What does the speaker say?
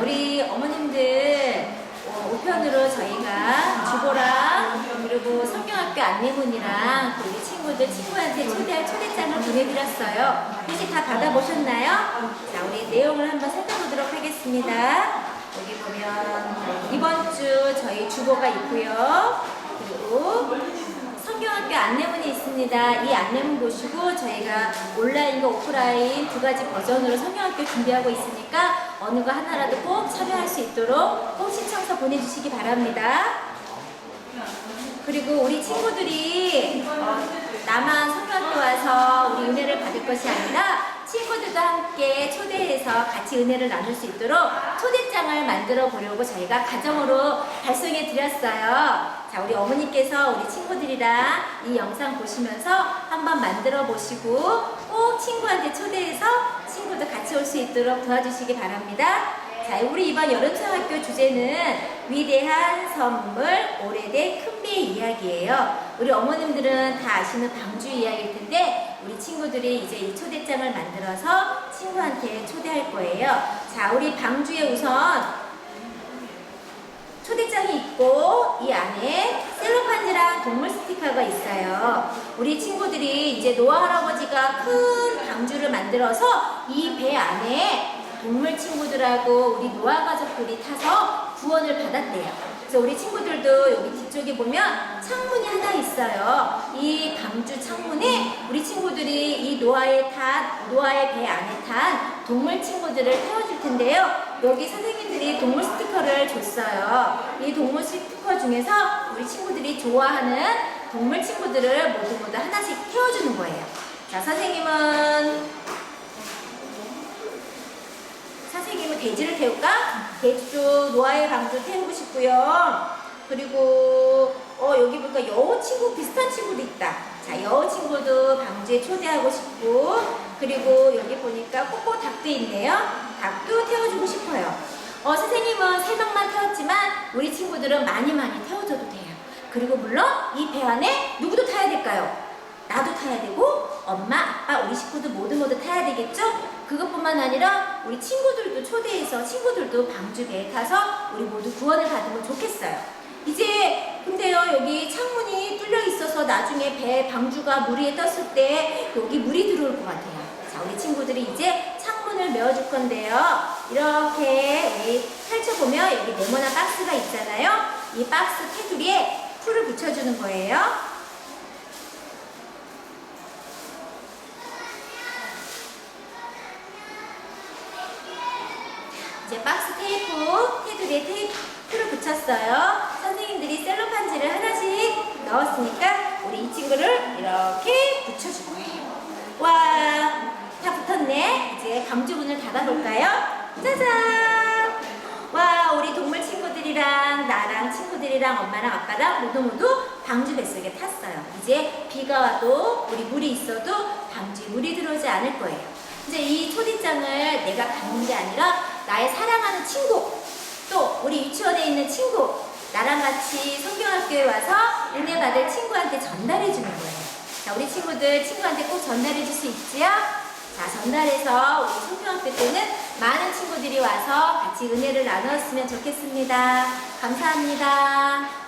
우리 어머님들 어, 우편으로 저희가 주보랑 그리고 성경학교 안내문이랑 그 우리 친구들 친구한테 초대할 초대장을 보내드렸어요. 혹시 다 받아보셨나요? 자, 우리 내용을 한번 살펴보도록 하겠습니다. 여기 보면 이번 주 저희 주보가 있고요. 그리고 성경학교 안내문이 있습니다. 이 안내문 보시고 저희가 온라인과 오프라인 두 가지 버전으로 성경학교 준비하고 있으니까 어느 거 하나라도 꼭 참여할 수 있도록 꼭 신청서 보내주시기 바랍니다. 그리고 우리 친구들이 어, 나만 성경학교 와서 우리 은혜를 받을 것이 아니라 친구들도 함께 초대해서 같이 은혜를 나눌 수 있도록 초대장을 만들어 보려고 저희가 가정으로 발송해 드렸어요. 자, 우리 어머니께서 우리 친구들이랑 이 영상 보시면서 한번 만들어 보시고 꼭 친구한테 초대해서 친구도 같이 올 수 있도록 도와주시기 바랍니다. 자, 우리 이번 여름초등학교 주제는 위대한 선물, 오래된 큰비의 이야기예요. 우리 어머님들은 다 아시는 방주 이야기일 텐데 우리 친구들이 이제 이 초대장을 만들어서 친구한테 초대할 거예요. 자, 우리 방주에 우선 초대장이 있고 이 안에 셀로판지랑 동물 스티커가 있어요. 우리 친구들이 이제 노아 할아버지가 큰 방주를 만들어서 이 배 안에 동물 친구들하고 우리 노아 가족들이 타서 구원을 받았대요. 그래서 우리 친구들도 여기 뒤쪽에 보면 창문이 하나 있어요. 이 방주 창문에 우리 친구들이 이 노아의 탄, 노아의 배 안에 탄 동물 친구들을 태워줄 텐데요. 여기 선생님들이 동물 스티커를 줬어요. 이 동물 스티커 중에서 우리 친구들이 좋아하는 동물 친구들을 모두 모두 하나씩 태워주는 거예요. 자, 선생님은 선생님은 돼지를 태울까? 돼지도 노아의 방주 태우고 싶고요. 그리고 어 여기 보니까 여우 친구 비슷한 친구도 있다. 자 여우 친구도 방주에 초대하고 싶고 그리고 여기 보니까 꼬꼬 닭도 있네요. 닭도 태워주고 싶어요. 어 선생님은 세 명만 태웠지만 우리 친구들은 많이 많이 태워줘도 돼요. 그리고 물론 이 배 안에 누구도 타야 될까요? 나도 타야 되고 엄마, 아빠, 우리 식구도 모두 모두 타야 되겠죠? 그것뿐만 아니라 우리 친구들도 초대해서 친구들도 방주 배에 타서 우리 모두 구원을 받으면 좋겠어요. 이제 근데요 여기 창문이 뚫려 있어서 나중에 배 방주가 물 위에 떴을 때 여기 물이 들어올 것 같아요. 자 우리 친구들이 이제 창문을 메워줄 건데요. 이렇게 우리 펼쳐보면 여기 네모난 박스가 있잖아요. 이 박스 테두리에 풀을 붙여주는 거예요. 이제 박스 테이프, 테두리에 테이프를 붙였어요. 선생님들이 셀로판지를 하나씩 넣었으니까 우리 이 친구를 이렇게 붙여줄 거예요. 와, 다 붙었네. 이제 방주문을 닫아볼까요? 짜잔! 와, 우리 동물 친구들이랑 나랑 친구들이랑 엄마랑 아빠랑 모두 모두 방주 뱃속에 탔어요. 이제 비가 와도 우리 물이 있어도 방주에 물이 들어오지 않을 거예요. 이제 이 초대장을 내가 갖는 게 아니라 나의 사랑하는 친구, 또 우리 유치원에 있는 친구, 나랑 같이 성경학교에 와서 은혜 받을 친구한테 전달해 주는 거예요. 자, 우리 친구들 친구한테 꼭 전달해 줄 수 있지요? 자, 전달해서 우리 성경학교 때는 많은 친구들이 와서 같이 은혜를 나누었으면 좋겠습니다. 감사합니다.